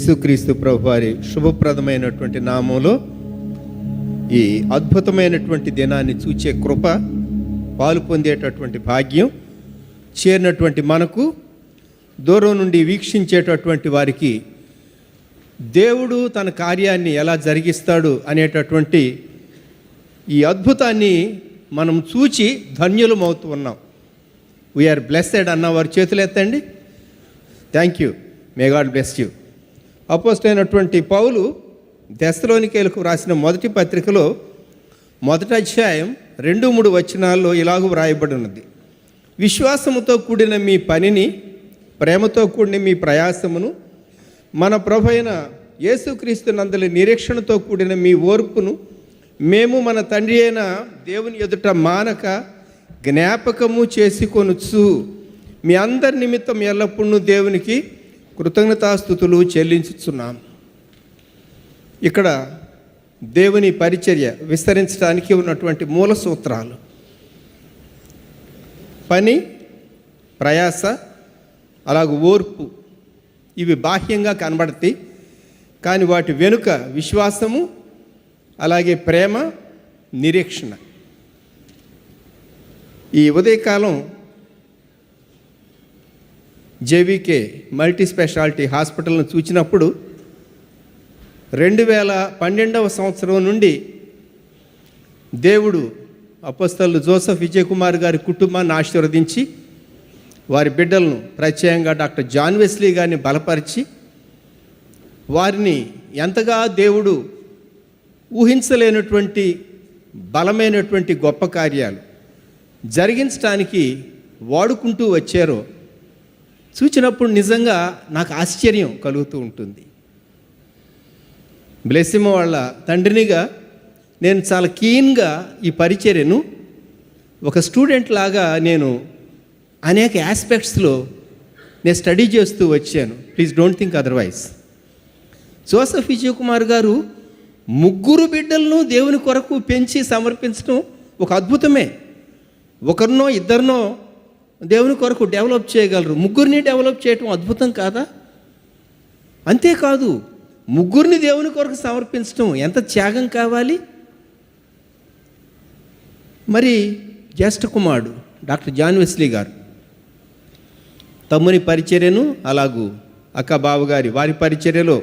యేసుక్రీస్తు ప్రభు వారి శుభప్రదమైనటువంటి నామంలో ఈ అద్భుతమైనటువంటి దినాన్ని చూచే కృప పాలు పొందేటటువంటి భాగ్యం చేరినటువంటి మనకు దూరం నుండి వీక్షించేటటువంటి వారికి దేవుడు తన కార్యాన్ని ఎలా జరిగిస్తాడు అనేటటువంటి ఈ అద్భుతాన్ని మనం చూచి ధన్యులమవుతూ ఉన్నాం. వీఆర్ బ్లెస్సెడ్ అన్న వారి చేతులు ఎత్తండి. Thank you may God bless you apostle అయినటువంటి పౌలు దశలోనికేలకు వ్రాసిన మొదటి పత్రికలో మొదటి అధ్యాయం రెండు మూడు వచనాల్లో ఇలాగూ వ్రాయబడి ఉన్నది విశ్వాసముతో కూడిన మీ పనిని ప్రేమతో కూడిన మీ ప్రయాసమును మన ప్రభు అయిన యేసుక్రీస్తు నందలి నిరీక్షణతో కూడిన మీ ఓర్పును మేము మన తండ్రి అయిన దేవుని ఎదుట మానక జ్ఞాపకము చేసుకొనుచు మీ అందరి నిమిత్తం ఎల్లప్పుడూ దేవునికి కృతజ్ఞతాస్థుతులు చెల్లించుతున్నాం ఇక్కడ దేవుని పరిచర్య విస్తరించడానికి ఉన్నటువంటి మూల సూత్రాలు. పని ప్రయాస అలాగే ఓర్పు ఇవి బాహ్యంగా కనబడతాయి. కానీ వాటి వెనుక విశ్వాసము అలాగే ప్రేమ నిరీక్షణ. ఈ ఉదయకాలం జేవీకే మల్టీ స్పెషాలిటీ హాస్పిటల్ను చూచినప్పుడు రెండు వేల పన్నెండవ సంవత్సరం నుండి దేవుడు అపస్తలు జోసఫ్ విజయ్ కుమార్ గారి కుటుంబాన్ని ఆశీర్వదించి వారి బిడ్డలను ప్రత్యేకంగా డాక్టర్ జాన్ వెస్లీ గారిని బలపరిచి వారిని ఎంతగా దేవుడు ఊహించలేనటువంటి బలమైనటువంటి గొప్ప కార్యాలు జరిగించడానికి వాడుకుంటూ వచ్చారో చూచినప్పుడు నిజంగా నాకు ఆశ్చర్యం కలుగుతూ ఉంటుంది. బ్లెస్సిమ వాళ్ళ తండ్రినిగా నేను చాలా కీన్గా ఈ పరిచర్యను ఒక స్టూడెంట్ లాగా నేను అనేక ఆస్పెక్ట్స్లో నేను స్టడీ చేస్తూ వచ్చాను. Please don't think otherwise Joseph Vijay Kumar గారు ముగ్గురు బిడ్డలను దేవుని కొరకు పెంచి సమర్పించడం ఒక అద్భుతమే. ఒకరినో ఇద్దరినో దేవుని కొరకు డెవలప్ చేయగలరు. ముగ్గురిని డెవలప్ చేయటం అద్భుతం కాదా? అంతేకాదు ముగ్గురిని దేవుని కొరకు సమర్పించడం ఎంత త్యాగం కావాలి? మరి జ్యేష్ఠ కుమారుడు డాక్టర్ జాన్ వెస్లీ గారు తమ్ముని పరిచర్యను అలాగూ అక్క బావగారి వారి పరిచర్యలో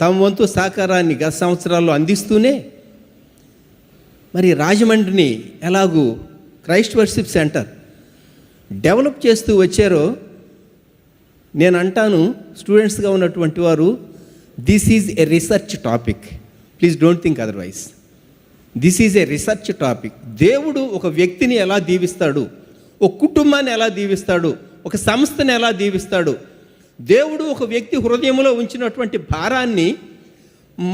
తమ వంతు సహకారాన్ని గత సంవత్సరాల్లో అందిస్తూనే మరి రాజమండ్రిని ఎలాగూ క్రైస్ట్ వర్షిప్ సెంటర్ డెవలప్ చేస్తూ వచ్చారో నేను అంటాను స్టూడెంట్స్గా ఉన్నటువంటి వారు this is a research topic please don't think otherwise this is a research topic దేవుడు ఒక వ్యక్తిని ఎలా దీవిస్తాడు? ఒక కుటుంబాన్ని ఎలా దీవిస్తాడు? ఒక సంస్థని ఎలా దీవిస్తాడు? దేవుడు ఒక వ్యక్తి హృదయంలో ఉంచినటువంటి భారాన్ని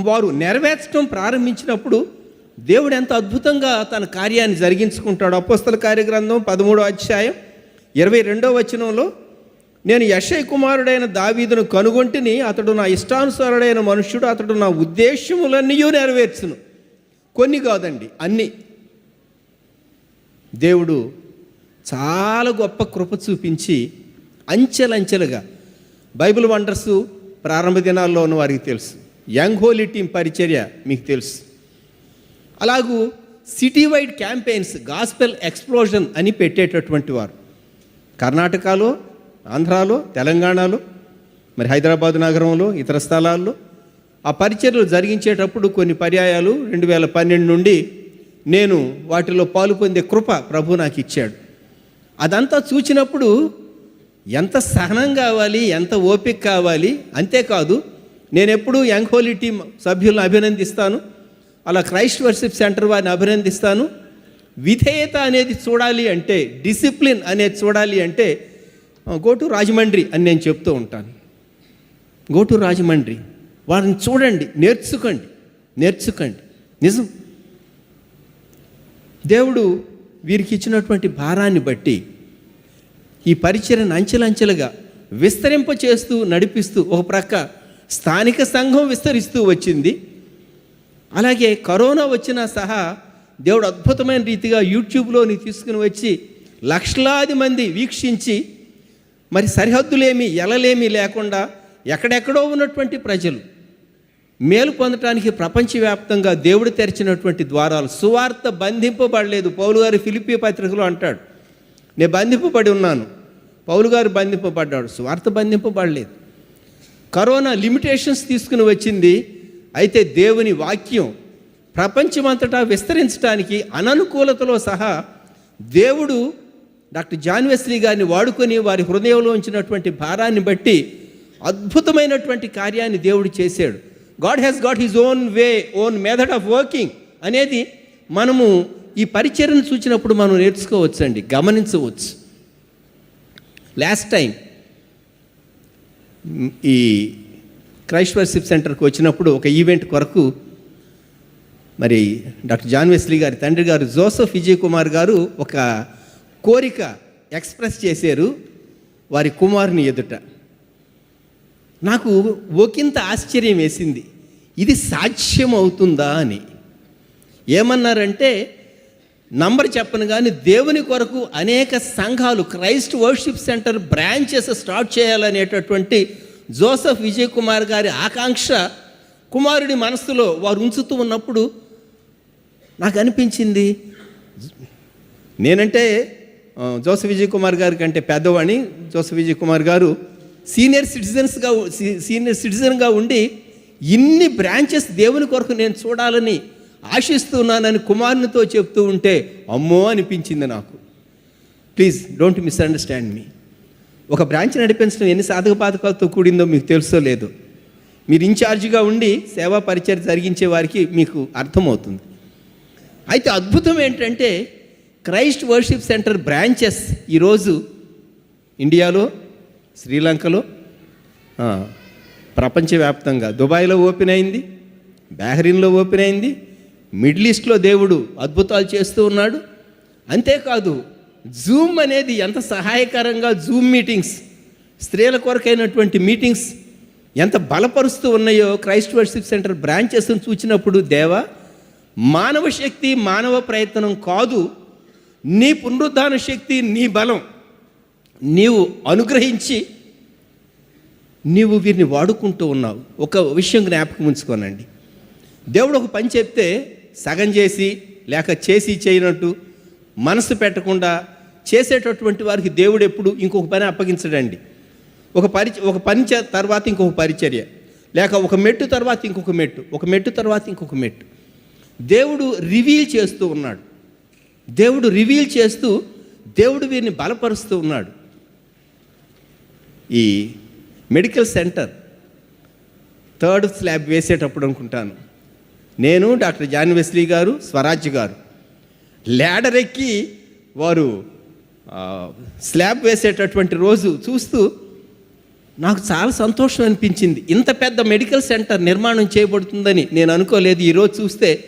వారు నెరవేర్చడం ప్రారంభించినప్పుడు దేవుడు ఎంత అద్భుతంగా తన కార్యాన్ని జరిగించుకుంటాడు. అపోస్తల కార్యగ్రంథం పదమూడో అధ్యాయం ఇరవై రెండో వచనంలో నేను యశయ్ కుమారుడైన దావీదును కనుగొంటిని అతడు నా ఇష్టానుసారుడైన మనుష్యుడు అతడు నా ఉద్దేశములన్నీ నెరవేర్చును. కొన్ని కాదండి అన్నీ. దేవుడు చాలా గొప్ప కృప చూపించి అంచెలంచెలుగా బైబిల్ వండర్స్ ప్రారంభ దినాల్లో ఉన్న వారికి తెలుసు. యంగ్ హోలీ టీం పరిచర్య మీకు తెలుసు. అలాగూ city wide campaigns gospel explosion అని పెట్టేటటువంటి వారు. కర్ణాటకలో ఆంధ్రాలో తెలంగాణలో మరి హైదరాబాద్ నగరంలో ఇతర స్థలాల్లో ఆ పరిచర్లు జరిగించేటప్పుడు కొన్ని పర్యాయాలు రెండు వేల పన్నెండు నుండి నేను వాటిలో పాలు పొందే కృప ప్రభు నాకు ఇచ్చాడు. అదంతా చూచినప్పుడు ఎంత సహనం కావాలి ఎంత ఓపిక కావాలి అంతేకాదు నేను ఎప్పుడూ యంగ్ హోలీ టీం సభ్యులను అభినందిస్తాను అలా క్రైస్ట్ వర్షిప్ సెంటర్ వారిని అభినందిస్తాను విధేయత అనేది చూడాలి అంటే డిసిప్లిన్ అనేది చూడాలి అంటే గో టు రాజమండ్రి అని నేను చెప్తూ ఉంటాను. Go to Rajahmundry. వారిని చూడండి నేర్చుకోండి నేర్చుకోండి. నిజం. దేవుడు వీరికి ఇచ్చినటువంటి భారాన్ని బట్టి ఈ పరిచయను అంచెలంచెలుగా విస్తరింప చేస్తూ నడిపిస్తూ ఒక ప్రక్క స్థానిక సంఘం విస్తరిస్తూ వచ్చింది. అలాగే కరోనా వచ్చినా సహా దేవుడు అద్భుతమైన రీతిగా యూట్యూబ్లోని తీసుకుని వచ్చి లక్షలాది మంది వీక్షించి మరి సరిహద్దులేమి ఎలలేమి లేకుండా ఎక్కడెక్కడో ఉన్నటువంటి ప్రజలు మేలు పొందటానికి ప్రపంచవ్యాప్తంగా దేవుడు తెరిచినటువంటి ద్వారాలు సువార్త బంధింపబడలేదు. పౌలు గారి ఫిలిపి పత్రికలో అంటాడు నేను బంధింపబడి ఉన్నాను. పౌలు గారు బంధింపబడ్డాడు సువార్త బంధింపబడలేదు. కరోనా లిమిటేషన్స్ తీసుకుని వచ్చింది అయితే దేవుని వాక్యం ప్రపంచమంతటా విస్తరించడానికి అననుకూలతలో సహా దేవుడు డాక్టర్ జాన్ వెస్లీ గారిని వాడుకొని వారి హృదయంలో ఉంచినటువంటి భారాన్ని బట్టి అద్భుతమైనటువంటి కార్యాన్ని దేవుడు చేశాడు. God has got his own way own method of working అనేది మనము ఈ పరిచర్ను చూసినప్పుడు మనం నేర్చుకోవచ్చండి గమనించవచ్చు. లాస్ట్ టైం ఈ క్రైస్ట్ వర్షిప్ సెంటర్కి వచ్చినప్పుడు ఒక ఈవెంట్ కొరకు మరి డాక్టర్ జాన్ వెస్లీ గారి తండ్రి గారు జోసఫ్ విజయ్ కుమార్ గారు ఒక కోరిక ఎక్స్ప్రెస్ చేశారు వారి కుమారుని ఎదుట. నాకు ఒకంత ఆశ్చర్యం వేసింది. ఇది సాధ్యం అవుతుందా అని. ఏమన్నారంటే నంబర్ చెప్పను కానీ దేవుని కొరకు అనేక సంఘాలు Christ worship centre branches start చేయాలనేటటువంటి Joseph Vijay Kumar గారి ఆకాంక్ష కుమారుడి మనస్సులో వారు ఉంచుతూ ఉన్నప్పుడు నాకు అనిపించింది నేనంటే జోసఫ్ విజయ్ కుమార్ గారి కంటే పెద్దవాణి జోసఫ్ విజయ్ కుమార్ గారు సీనియర్ సిటిజన్స్గా సీనియర్ సిటిజన్గా ఉండి ఇన్ని బ్రాంచెస్ దేవుని కొరకు నేను చూడాలని ఆశిస్తున్నానని కుమారునితో చెప్తూ ఉంటే అమ్మో అనిపించింది నాకు. ప్లీజ్ డోంట్ మిస్అండర్స్టాండ్ మీ ఒక బ్రాంచ్ నడిపించడం ఎన్ని సాధక బాధకాలతో కూడిందో మీకు తెలుసో లేదు. మీరు ఇన్ఛార్జిగా ఉండి సేవా పరిచయం జరిగించే వారికి మీకు అర్థమవుతుంది. అయితే అద్భుతం ఏంటంటే క్రైస్ట్ వర్షిప్ సెంటర్ బ్రాంచెస్ ఈరోజు ఇండియాలో శ్రీలంకలో ప్రపంచవ్యాప్తంగా దుబాయ్లో ఓపెన్ అయింది బహ్రీన్లో ఓపెన్ అయింది మిడిల్ ఈస్ట్లో దేవుడు అద్భుతాలు చేస్తూ ఉన్నాడు. అంతేకాదు జూమ్ అనేది ఎంత సహాయకరంగా జూమ్ మీటింగ్స్ స్త్రీల కొరకైనటువంటి మీటింగ్స్ ఎంత బలపరుస్తూ ఉన్నాయో క్రైస్ట్ వర్షిప్ సెంటర్ బ్రాంచెస్ను చూచినప్పుడు దేవా మానవ శక్తి మానవ ప్రయత్నం కాదు నీ పునరుద్ధాన శక్తి నీ బలం నీవు అనుగ్రహించి నీవు వీరిని వాడుకుంటూ ఉన్నావు. ఒక విషయం జ్ఞాపకం ఉంచుకోనండి. దేవుడు ఒక పని చెప్తే సగం చేసి లేక చేసి చేయనట్టు మనసు పెట్టకుండా చేసేటటువంటి వారికి దేవుడు ఎప్పుడు ఇంకొక పని అప్పగించడండి. ఒక పరిచ ఒక పని తర్వాత ఇంకొక పరిచర్య. లేక ఒక మెట్టు తర్వాత ఇంకొక మెట్టు. ఒక మెట్టు తర్వాత ఇంకొక మెట్టు. దేవుడు రివీల్ చేస్తూ ఉన్నాడు. దేవుడు రివీల్ చేస్తూ దేవుడు వీరిని బలపరుస్తూ ఉన్నాడు. ఈ మెడికల్ సెంటర్ థర్డ్ స్లాబ్ వేసేటప్పుడు అనుకుంటాను. నేను డాక్టర్ జాన్ వెస్లీ గారు స్వరాజ్ గారు. ల్యాడర్ ఎక్కి వారు స్లాబ్ వేసేటటువంటి రోజు చూస్తూ నాకు చాలా సంతోషం అనిపించింది. ఇంత పెద్ద మెడికల్ సెంటర్ నిర్మాణం చేయబడుతుందని నేను అనుకోలేదు. ఈరోజు చూస్తే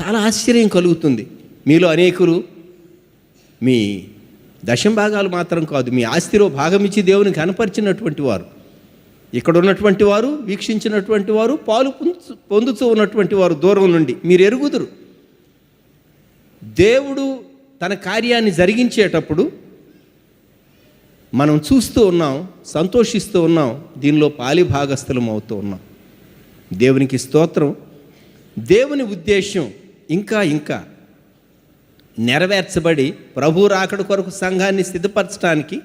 చాలా ఆశ్చర్యం కలుగుతుంది. మీలో అనేకులు మీ దశం భాగాలు మాత్రం కాదు మీ ఆస్తిలో భాగం ఇచ్చి దేవుని కనపరిచినటువంటి వారు. ఇక్కడ ఉన్నటువంటి వారు వీక్షించినటువంటి వారు పాలు పొందు పొందుతూ ఉన్నటువంటి వారు దూరం నుండి. మీరు ఎరుగుదురు. దేవుడు తన కార్యాన్ని జరిగించేటప్పుడు మనం చూస్తూ ఉన్నాం సంతోషిస్తూ ఉన్నాం దీనిలో పాలి భాగస్థలం అవుతూ ఉన్నాం. దేవునికి స్తోత్రం. దేవుని ఉద్దేశం ఇంకా ఇంకా నెరవేర్చబడి ప్రభు రాకడ కొరకు సంఘాన్ని సిద్ధపరచడానికి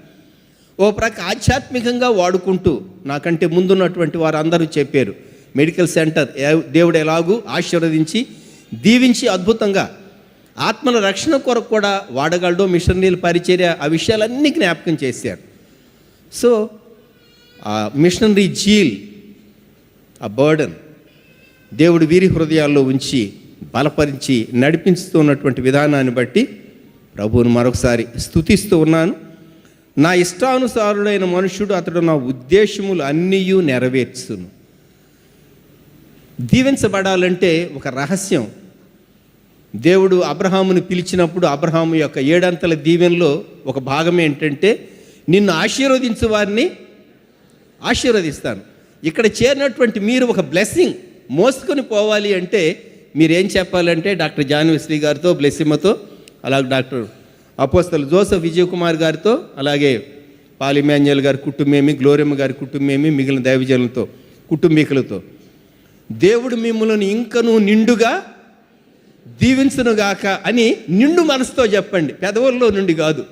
ఓ ప్రక ఆధ్యాత్మికంగా వాడుకుంటూ నాకంటే ముందున్నటువంటి వారు అందరూ చెప్పారు. మెడికల్ సెంటర్ దేవుడు ఎలాగూ ఆశీర్వదించి దీవించి అద్భుతంగా ఆత్మల రక్షణ కొరకు కూడా వాడగలడు మిషనరీల పరిచర్య ఆ విషయాలన్నీ జ్ఞాపకం చేశారు సో ఆ మిషనరీ జీల్ ఆ బర్డన్ దేవుడు వీరి హృదయాల్లో ఉంచి బలపరించి నడిపిస్తూ ఉన్నటువంటి విధానాన్ని బట్టి ప్రభువును మరొకసారి స్థుతిస్తూ ఉన్నాను. నా ఇష్టానుసారుడైన మనుషుడు అతడు నా ఉద్దేశములు అన్నీ నెరవేర్చును. దీవించబడాలంటే ఒక రహస్యం. దేవుడు అబ్రహామును పిలిచినప్పుడు అబ్రహాము యొక్క ఏడంతల దీవెనలో ఒక భాగం ఏంటంటే నిన్ను ఆశీర్వదించు వారిని ఆశీర్వదిస్తాను. ఇక్కడ చేరినటువంటి మీరు ఒక బ్లెస్సింగ్ మోసుకొని పోవాలి అంటే మీరేం చెప్పాలంటే డాక్టర్ జాన్ గారితో బ్లెస్సిమ్మతో అలాగే డాక్టర్ అపోస్తలు జోసఫ్ విజయ్ కుమార్ గారితో అలాగే పాలిమాన్యుల్ గారి కుటుంబేమి గ్లోరియమ్మ గారి కుటుంబేమి మిగిలిన దైవజనులతో కుటుంబీకులతో. దేవుడు మిమ్మల్ని ఇంకను నిండుగా దీవించునుగాక అని నిండు మనసుతో చెప్పండి. పెదవుల్లో నుండి కాదు.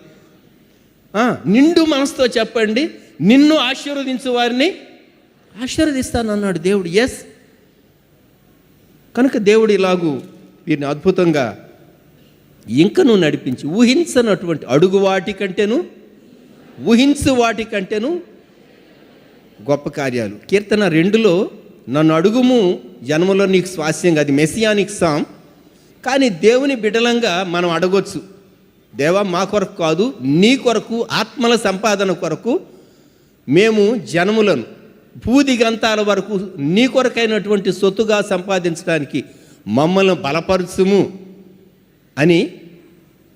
నిండు మనసుతో చెప్పండి. నిన్ను ఆశీర్వదించు వారిని ఆశీర్వదిస్తానన్నాడు దేవుడు. ఎస్ కనుక దేవుడు ఇలాగూ వీరిని అద్భుతంగా ఇంకను నడిపించి ఊహించనటువంటి అడుగు వాటి కంటేను ఊహించు వాటి కంటేను గొప్ప కార్యాలు. కీర్తన రెండులో నన్ను అడుగుము జన్మలో నీకు స్వాస్యంగా అది మెసియానిక్ సామ్ కానీ దేవుని బిడలంగా మనం అడగొచ్చు. దేవా మా కొరకు కాదు నీ కొరకు ఆత్మల సంపాదన కొరకు మేము జనములను భూదిగంతాల వరకు నీ కొరకైనటువంటి సొత్తుగా సంపాదించడానికి మమ్మల్ని బలపరచుము అని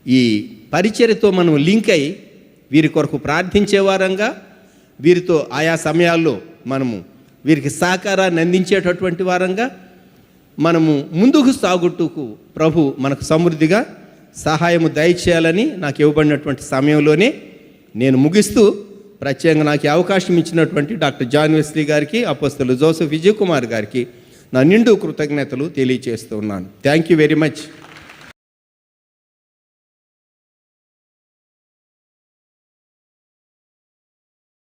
ఈ పరిచర్యతో మనం లింక్ అయి వీరి కొరకు ప్రార్థించే వారంగా వీరితో ఆయా సమయాల్లో మనము వీరికి సహకారాన్ని అందించేటటువంటి వారంగా మనము ముందుకు సాగుటకు ప్రభు మనకు సమృద్ధిగా సహాయము దయచేయాలని నాకు ఇవ్వబడినటువంటి సమయంలోనే నేను ముగిస్తూ ప్రత్యేకంగా నాకు అవకాశం ఇచ్చినటువంటి డాక్టర్ జాన్ వెస్లీ గారికి అపోస్తలు జోసఫ్ విజయ్ కుమార్ గారికి నా నిండు కృతజ్ఞతలు తెలియజేస్తున్నాను థ్యాంక్ యూ వెరీ మచ్